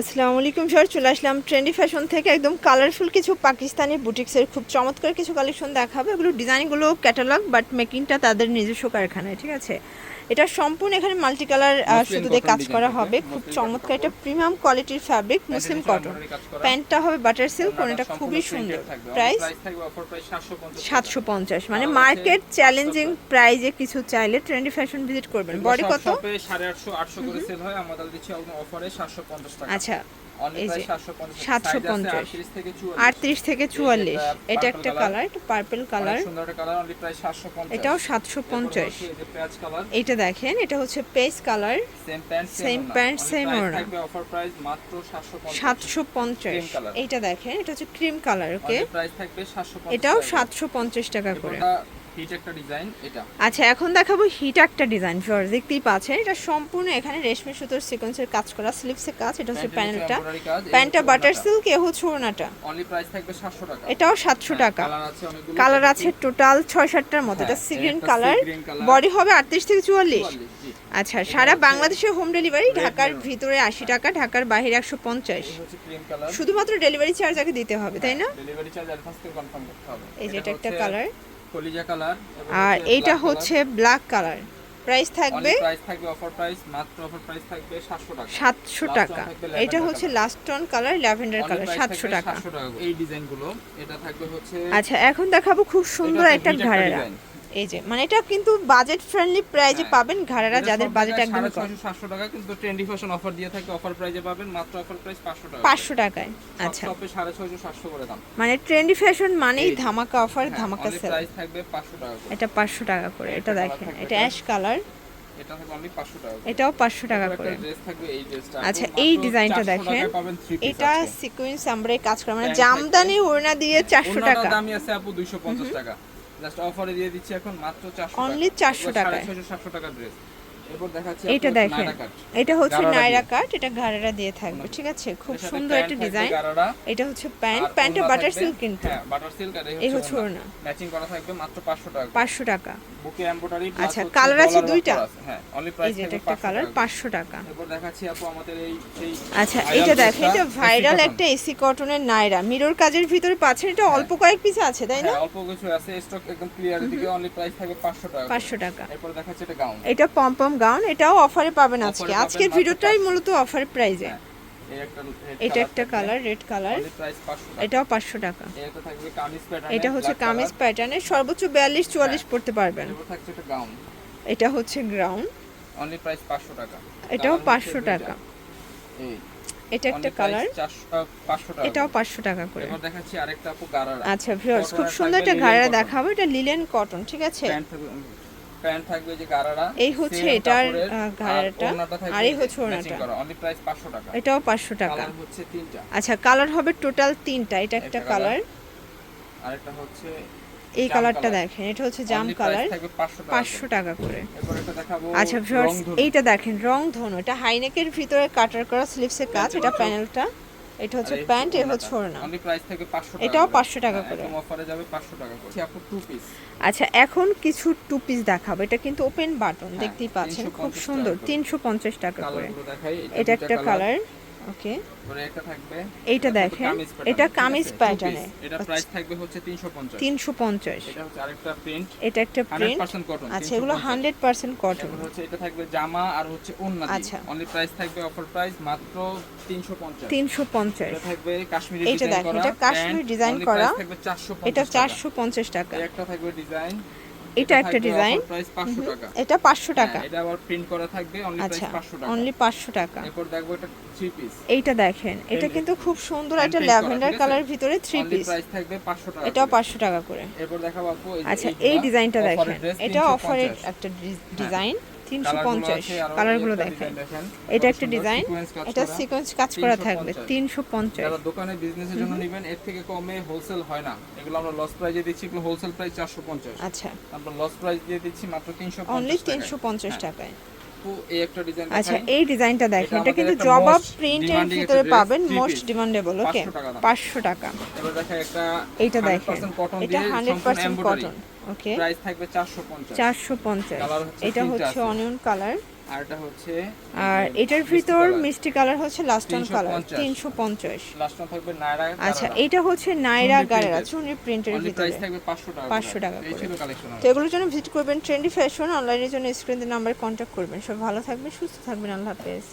আসসালামু আলাইকুম স্যার চলে আসলাম ট্রেন্ডি ফ্যাশন থেকে একদম কালারফুল কিছু পাকিস্তানি বুটিক্সের খুব চমৎকার কিছু কালেকশন দেখাবে। এগুলো ডিজাইনগুলো ক্যাটালগ বাট মেকিংটা তাদের নিজস্ব কারখানায়, ঠিক আছে? এটা সম্পূর্ণ এখানে মাল্টি কালার সুতোতে কাজ করা হবে। খুব চমৎকার এটা প্রিমিয়াম কোয়ালিটির ফ্যাব্রিক মুসলিম কটন। প্যান্টটা হবে বাটার সিল্ক এটা খুবই সুন্দর। Price Price? থাকবে offer price 750 সাতশো পঞ্চাশ মানে মার্কেট চ্যালেঞ্জিং প্রাইজে কিছু চাইলে ট্রেন্ডি ফ্যাশন ভিজিট করবেন। বডি কত? শপে 850 800 করে সেল হয়। আমাদের দিচ্ছি অফারে 750 টাকা। আচ্ছা Only এই যে, price 750 750 Size আছে 38 থেকে 44 আটত্রিশ থেকে চুয়াল্লিশ। এটা এটা একটা কালার এটা পার্পল কালার অনেক সুন্দর একটা কালার অনলি প্রাইস 750 এটাও সাতশো পঞ্চাশ। এই যে দেখেন এটা হচ্ছে peach colour same pant same ওড়না। অফার প্রাইস মাত্র 750 সাতশো পঞ্চাশ Cream color। এইটা দেখেন এটা হচ্ছে ক্রিম কালার ওকে প্রাইস থাকবে 750 এটাও টাকা। সাতশো পঞ্চাশ টাকা করে হিট একটা ডিজাইন এটা। আচ্ছা এখন দেখাবো হিট একটা ডিজাইন ফিওর দেখতেই পাচ্ছেন। এটা সম্পূর্ণ এখানে রেশমি সুতোর সিকোয়েন্সের কাজ করা স্লিপসের কাজ এটা হচ্ছে প্যানেলটা প্যান্টটা বাটার সিল্ক এ হচ্ছে ওড়নাটা অনলি প্রাইস থাকবে 700 টাকা। এটাও সাতশো টাকা। কালার আছে টোটাল ছয় সাতটার মতো এটা হ্যাঁ, সি গ্রিন কালার। বডি হবে আটত্রিশ থেকে চুয়াল্লিশ। 44, আচ্ছা সারা বাংলাদেশে হোম ডেলিভারি ঢাকার ভিতরে আশি টাকা ঢাকার বাইরে একশো পঞ্চাশ। এই হচ্ছে ক্রিম কালার শুধুমাত্র ডেলিভারি চার্জ আগে দিতে হবে তাই না? ডেলিভারি চার্জ অ্যাডভান্স করে কনফার্ম করতে হবে। এই যে এটা একটা কালার কলিজা কালার আর এইটা হচ্ছে ব্ল্যাক কালার প্রাইস থাকবে প্রাইস থাকবে অফার প্রাইস মাত্র অফার প্রাইস থাকবে 700 টাকা। সাতশো Last টাকা। এটা হচ্ছে। Last tone colour lavender colour price সাতশো থাকবে টাকা। 700 টাকা। এই ডিজাইনগুলো এটা থাকবে হচ্ছে আচ্ছা এখন দেখাবো খুব সুন্দর একটা ঘাড়ারা। এই যে মানে এটা কিন্তু বাজেট ফ্রেন্ডলি প্রাইজে হ্যাঁ। পাবেন ঘাড়ারা যাদের বাজেট একদম কম। 700 টাকা কিন্তু ট্রেন্ডি ফ্যাশন অফার দিয়ে থাকে অফার প্রাইজে পাবেন মাত্র অফার প্রাইস 500 টাকা। পাঁচশো টাকায় আচ্ছা। শপে 650 700 করে দাম। মানে ট্রেন্ডি ফ্যাশন মানেই ধামাকা অফার ধামাকা সেল প্রাইস থাকবে 500 টাকা করে। এটা পাঁচশো টাকা করে এটা দেখেন এটা। অ্যাশ কালার এটা থাকবে অনলি 500 টাকা করে। এটাও পাঁচশো টাকা করে। ড্রেস থাকবে এই ড্রেসটা আচ্ছা, এই ডিজাইনটা 400 দেখেন। এটা সিকোয়েন্স আমরা কাজ করা মানে জামদানি ওড়না দিয়ে চারশো টাকা। দামই আছে আপু 250 টাকা। জাস্ট অফারে দিয়ে দিচ্ছি এখন মাত্র 400 অনলি 400 টাকা 600 টাকা ড্রেস এরপর দেখাচ্ছি এটা দেখেন। এটা হচ্ছে নাইরা। কাট এটা ঘাড়ারা দিয়ে থাকবে ঠিক আছে? খুব সুন্দর একটা ডিজাইন এটা হচ্ছে প্যান্ট প্যান্টটা বাটার সিল্ক কিন্তু। হ্যাঁ বাটার সিল্ক আর এই হচ্ছে ওড়না। ম্যাচিং করা থাকবে মাত্র 500 টাকা পাঁচশো টাকা। বুকে এমব্রয়ডারি আচ্ছা, colour আছে দুইটা? হ্যাঁ অনলি প্রাইস এটা একটা কালার পাঁচশো টাকা। এরপর দেখাচ্ছি আপু আমাদের এই সেই আচ্ছা এটা dress-টা, এটা ভাইরাল একটা এসি কটনের নাইরা। মিরর কাজের ভিতরে পাচ্ছেন এটা অল্প কয়েক পিস আছে তাই না? হ্যাঁ অল্প কিছু আছে স্টক একদম ক্লিয়ার দিকে অনলি প্রাইস থাকবে 500 টাকা পাঁচশো টাকা। এরপর দেখাচ্ছি এটা গাউন এটা পম্পম গাউন এটাও অফারে পাবেন আজকে। আজকের ভিডিওটাই মূলত অফার প্রাইজে হ্যাঁ, এটা একটা। Colour red colour 500। এটাও পাঁচশো টাকা। এটা হচ্ছে কামিজ প্যাটার্নের সর্বোচ্চ বিয়াল্লিশ চুয়াল্লিশ পড়তে পারবেন। এটা হচ্ছে গ্রাউন্ড অনলি প্রাইস 500 টাকা। এটাও Colour হচ্ছে পাঁচশো দুইটা। টাকা। এই। এটা একটা কালার 500 টাকা। এটাও পাঁচশো টাকা করে। এরপর দেখাচ্ছি আরেকটা আপু গারারা। আচ্ছা ভিউয়ার্স খুব সুন্দর একটা cotton। দেখাবো। এটা লিলেন কটন ঠিক আছে? প্যান্ট থাকবে যে গারারা এই হচ্ছে এটার, আহ, আর এই হচ্ছে। করা অনলি প্রাইস 500 টাকা। এটাও পাঁচশো টাকা। কালার হচ্ছে তিনটা। আচ্ছা কালার হবে টোটাল তিনটা এটা একটা কালার আরেকটা হচ্ছে এই কালারটা। দেখেন এটা হচ্ছে জাম কালার 500 টাকা পাঁচশো টাকা করে। আচ্ছা এইটা দেখেন রং ধনু। এটা হাইনেকের ভিতরে কাটার করা স্লিভসের কাজ এটা প্যানেলটা এটা হচ্ছে প্যান্ট এ। হচ্ছে ওড়না অনলি প্রাইস থেকে 500 টাকা এটাও করে। 500 টাকা হ্যাঁ, করে। একদম অফারে যাবে 500 টাকা করে আপু টু পিস আচ্ছা এখন কিছু টু পিস দেখাবো এটা কিন্তু ওপেন বাটন হ্যাঁ, দেখতেই পাচ্ছেন খুব সুন্দর টাকা করে। তিনশো পঞ্চাশ টাকা করে এটা একটা কালার ওকে। একটা থাকবে। এইটা এটা দেখেন, এটা কামিজ piece। এটা প্রাইস থাকবে হচ্ছে 350 তিনশো পঞ্চাশ। এটা হচ্ছে আরেকটা প্রিন্ট এটা একটা প্রিন্ট 100% কটন আচ্ছা এগুলো হান্ড্রেড পার্সেন্ট কটন হচ্ছে এটা থাকবে জামা আর হচ্ছে ওন্না আচ্ছা। অনলি প্রাইস থাকবে অফার প্রাইস মাত্র 350 তিনশো পঞ্চাশ। এটা থাকবে কাশ্মীরি ডিজাইন করা এটা কাশ্মীরি ডিজাইন করা। থাকবে 450 এটা টাকা। চারশো পঞ্চাশ টাকা। একটা থাকবে ডিজাইন এটা একটা ডিজাইন প্রাইস 500 টাকা। এটা পাঁচশো টাকা। হ্যাঁ, এটা আবার প্রিন্ট করা থাকবে অনলি প্রাইস আচ্ছা 500 টাকা। অনলি পাঁচশো টাকা। এরপর দেখব এটা থ্রি পিস এইটা দেখেন এটা কিন্তু খুব সুন্দর একটা ল্যাভেন্ডার কালারের কালার ভিতরে থ্রি পিস প্রাইস থাকবে 500 টাকা এটাও করে। পাঁচশো টাকা করে। এরপর দেখাবো আপু আচ্ছা এই ডিজাইনটা দেখেন এটা 350 অফারের একটা ডিজাইন তিনশো পঞ্চাশ কালারগুলো দেখেন। এটা একটা ডিজাইন কাজ এটা করা। সিকোয়েন্স কাজ করা থাকবে 350 তিনশো পঞ্চাশ। দোকানে বিজনেসের জন্য নেবেন এর থেকে কমে হোলসেল হয় না। এগুলো আমরা লস প্রাইজে দিচ্ছি এগুলো হোলসেল প্রাইস 450 আচ্ছা। আমরা লস প্রাইস দিয়ে দিচ্ছি মাত্র 350 অনলি। তিনশো পঞ্চাশ হ্যাঁ। টাকায়। আপু, এই একটা ডিজাইন আচ্ছা এই ডিজাইনটা দেখেন এটা এটা কিন্তু জবাব প্রিন্টের ভিতরে পাবেন মোস্ট ডিমান্ডেবল ওকে 500 টাকা এবার একটা এইটা দেখেন। 100% কটন এটা দিয়ে পার্সেন্ট কটন ওকে প্রাইস থাকবে 450 চারশো পঞ্চাশ। Colour হচ্ছে এটা হচ্ছে অনিয়ন কালার আর এটা হচ্ছে আর এটার ভিতর মিষ্টি কালার হচ্ছে লাস্ট কালার 350 তিনশো পঞ্চাশ। থাকবে নায়রা আচ্ছা এটা হচ্ছে নাইরা গারেরা। চুনি প্রিন্টের ভিতর। প্রাইস থাকবে 500 টাকা 500 টাকা এই করে। তো এগুলোর জন্য ভিজিট করবেন ট্রেন্ডি ফ্যাশন অনলাইনের জন্য স্ক্রিনের নাম্বার কন্ট্যাক্ট করবেন। সব ভালো থাকবেন সুস্থ থাকবেন আল্লাহ হাফেজ।